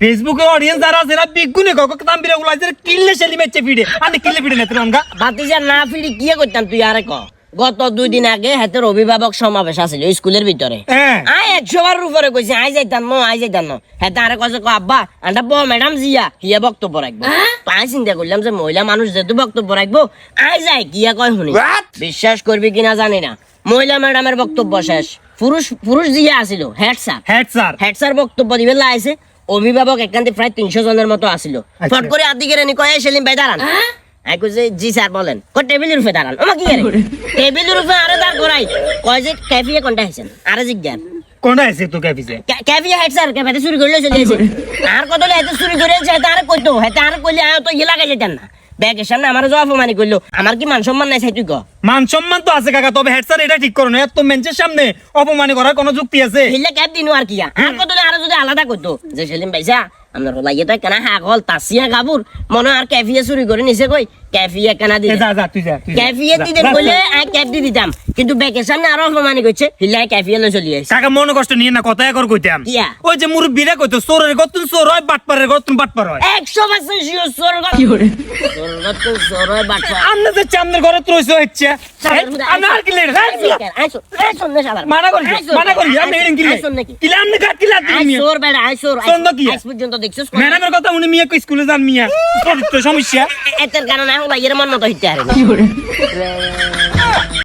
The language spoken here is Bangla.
ফেসবুকের অডিয়েন্স যারা আছে এরা বিগুনে কক তাম বিরে উলা যে কিল্লে সেলি মেচে ফিডে আনে কিল্লে ফিডে নেত্র অঙ্গা। বাতিজা না ফিরি কি করতাম তুই আরে ক? গত দুই দিন আগে হাতের অভিভাবক সমাবেশ আছিল স্কুলের ভিতরে। হ্যাঁ আই একশো বার উপরে কইছে আই যাইতাম ন আই যাইতাম ন হেতে আরে কইছে ক আব্বা আন্ডা ব ম্যাডাম জিয়া হিয়া বক্তব্য রাখব। তো আমি চিন্তা করলাম যে মহিলা মানুষ যেহেতু বক্তব্য রাখব আই যাই কিয়া কয় শুনি। বিশ্বাস করবি কিনা জানি না। মহিলা ম্যাডামের বক্তব্য শেষ। পুরুষ পুরুষ জিয়া আছিল head sir head sir head sir বক্তব্য দিবে লাইছে অভিভাবক একান্তে প্রায় তিনশো জনের মতো আসিল। আচ্ছা। ফট করে আদি কেড়ে নি কয় "এই সেলিম ভাই দাঁড়ান। আমি কইছে জি স্যার বলেন। কয় টেবিলের উপরে দাঁড়ান। ওমা কি করে টেবিলের উপরে আরে দাঁড় করাই। কয় যে ক্যাফিয়ে কোনটা হয়েছেন আরে জিজ্ঞান কোনটা আছে তো ক্যাফিসে ক্যাফিয়ে হেড স্যার ক্যাফেতে চুরি করলে চলে গেছে আর কত হেতে চুরি করে হেতে আরে কইতো হেতে আরে কইলে আয় তো ইয়ে লাগাই যেতেন না। ব্যাগের সামনে আমার জবাব অপমানি করল আমার কি মান সম্মান নাই চাই তুই ক? মান সম্মান তো আছে কাকা তবে হেড স্যার এটা ঠিক করো না এত মেঞ্চের সামনে অপমানি করার কোনো যুক্তি আছে? হিলে ক্যাপ দিনু আর কিয়া আর কত আলাদা করতো যে সেলিম ভাইসা লাগিয়ে তো কেনা হাগল তাসিয়া গাবুর মনে হয় আর ক্যাফিয়ে চুরি করে নিছে কই ক্যাফিয়ে কেনা যা। ক্যাফিয়ে দিতে বলে যা। আমি ক্যাপ দি দিতাম কিন্তু ব্যাগের সামনে আরও অপমানি করছে হিলে ক্যাফিয়ে লই চলি আইছে কাকা মনে কষ্ট নিয়ে না কথা একর কইতাম? ওই যে মুরব্বীরা কইতো চোরের গতুন চোর হয় বাটপারের গতুন বাটপার হয় একশো পার্সেন্ট শিওর স্বর্গ স্বর্গ তো হয় বাচ্চা আমনে যে চামনের ঘরে ত্রইছে হচ্ছে আমনে আর কি লেট আইসো আইসো না সাবার মানা করি মানা করি আপনি এরকম কিলে কিলে আমনে কাট কিলে আপনি নিয়ে বেড়া আইসোর সন্ধ্যা কি? আইস পর্যন্ত দেখছিস ম্যাডামের কথা উনি মিয়া কই স্কুলে যান মিয়া? চরিত্র সমস্যা। এতের কারণে মন মতো হইতে আরে